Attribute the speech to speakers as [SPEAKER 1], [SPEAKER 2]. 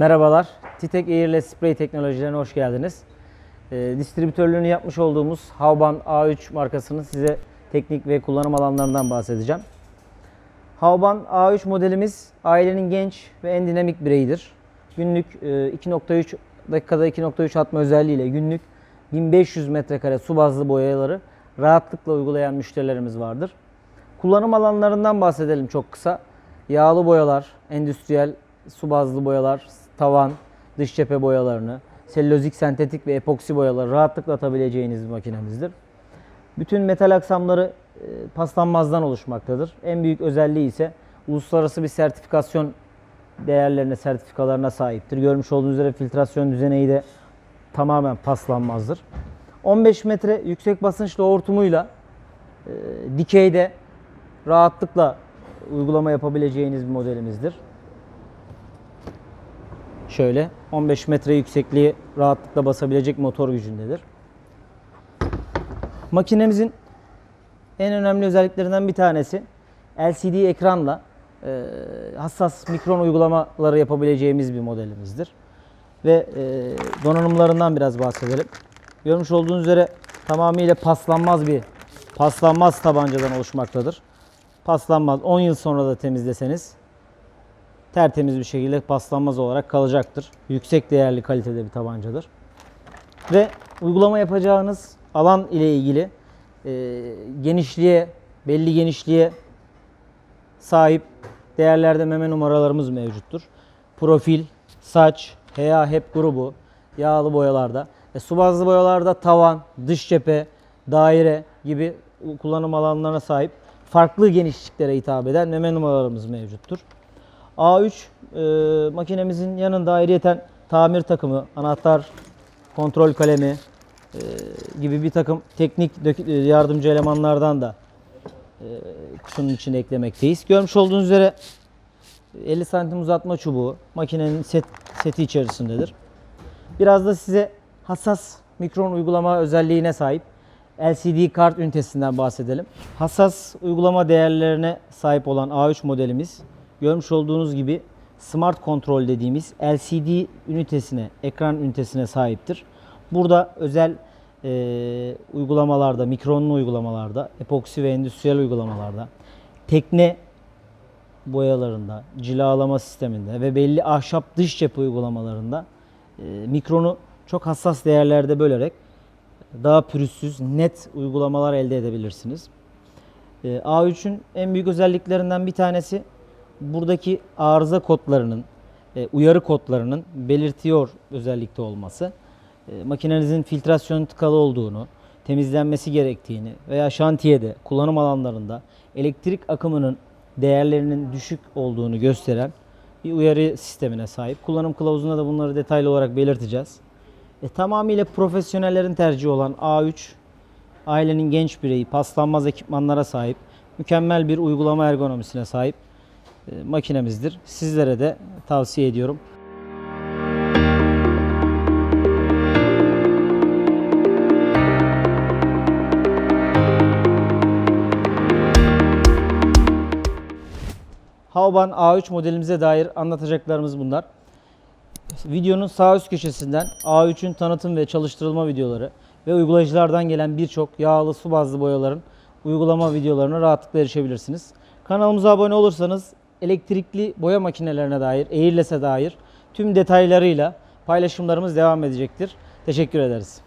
[SPEAKER 1] Merhabalar, Titek Airless Spray teknolojilerine hoş geldiniz. Ee, distribütörlüğünü yapmış olduğumuz Havban A3 markasının size teknik ve kullanım alanlarından bahsedeceğim. Havban A3 modelimiz ailenin genç ve en dinamik bireyidir. Günlük e, 2.3 dakikada 2.3 atma özelliğiyle günlük 1500 metrekare su bazlı boyaları rahatlıkla uygulayan müşterilerimiz vardır. Kullanım alanlarından bahsedelim çok kısa. Yağlı boyalar, endüstriyel su bazlı boyalar, tavan, dış cephe boyalarını, selülozik, sentetik ve epoksi boyaları rahatlıkla atabileceğiniz bir makinemizdir. Bütün metal aksamları e, paslanmazdan oluşmaktadır. En büyük özelliği ise uluslararası bir sertifikasyon değerlerine, sertifikalarına sahiptir. Görmüş olduğunuz üzere filtrasyon düzeneği de tamamen paslanmazdır. 15 metre yüksek basınçlı hortumuyla e, dikeyde rahatlıkla uygulama yapabileceğiniz bir modelimizdir. Şöyle 15 metre yüksekliği rahatlıkla basabilecek motor gücündedir. Makinemizin en önemli özelliklerinden bir tanesi LCD ekranla e, hassas mikron uygulamaları yapabileceğimiz bir modelimizdir. Ve e, donanımlarından biraz bahsedelim. Görmüş olduğunuz üzere tamamıyla paslanmaz bir paslanmaz tabancadan oluşmaktadır. Paslanmaz 10 yıl sonra da temizleseniz tertemiz bir şekilde paslanmaz olarak kalacaktır. Yüksek değerli kalitede bir tabancadır. Ve uygulama yapacağınız alan ile ilgili e, genişliğe, belli genişliğe sahip değerlerde meme numaralarımız mevcuttur. Profil, saç, HA HEP grubu, yağlı boyalarda, e, su bazlı boyalarda tavan, dış cephe, daire gibi kullanım alanlarına sahip farklı genişliklere hitap eden meme numaralarımız mevcuttur. A3 e, makinemizin yanında ayrıyeten tamir takımı, anahtar, kontrol kalemi e, gibi bir takım teknik e, yardımcı elemanlardan da e, kutunun içine eklemekteyiz. Görmüş olduğunuz üzere 50 santim uzatma çubuğu makinenin set, seti içerisindedir. Biraz da size hassas mikron uygulama özelliğine sahip LCD kart ünitesinden bahsedelim. Hassas uygulama değerlerine sahip olan A3 modelimiz görmüş olduğunuz gibi Smart Control dediğimiz LCD ünitesine, ekran ünitesine sahiptir. Burada özel e, uygulamalarda, mikronlu uygulamalarda, epoksi ve endüstriyel uygulamalarda, tekne boyalarında, cilalama sisteminde ve belli ahşap dış cephe uygulamalarında e, mikronu çok hassas değerlerde bölerek daha pürüzsüz, net uygulamalar elde edebilirsiniz. E, A3'ün en büyük özelliklerinden bir tanesi buradaki arıza kodlarının, e, uyarı kodlarının belirtiyor özellikte olması. E, makinenizin filtrasyon tıkalı olduğunu, temizlenmesi gerektiğini veya şantiyede, kullanım alanlarında elektrik akımının değerlerinin düşük olduğunu gösteren bir uyarı sistemine sahip. Kullanım kılavuzunda da bunları detaylı olarak belirteceğiz. E, tamamıyla profesyonellerin tercihi olan A3 ailenin genç bireyi paslanmaz ekipmanlara sahip, mükemmel bir uygulama ergonomisine sahip makinemizdir. Sizlere de tavsiye ediyorum. Havban A3 modelimize dair anlatacaklarımız bunlar. Videonun sağ üst köşesinden A3'ün tanıtım ve çalıştırılma videoları ve uygulayıcılardan gelen birçok yağlı su bazlı boyaların uygulama videolarına rahatlıkla erişebilirsiniz. Kanalımıza abone olursanız elektrikli boya makinelerine dair, Airless'e dair tüm detaylarıyla paylaşımlarımız devam edecektir. Teşekkür ederiz.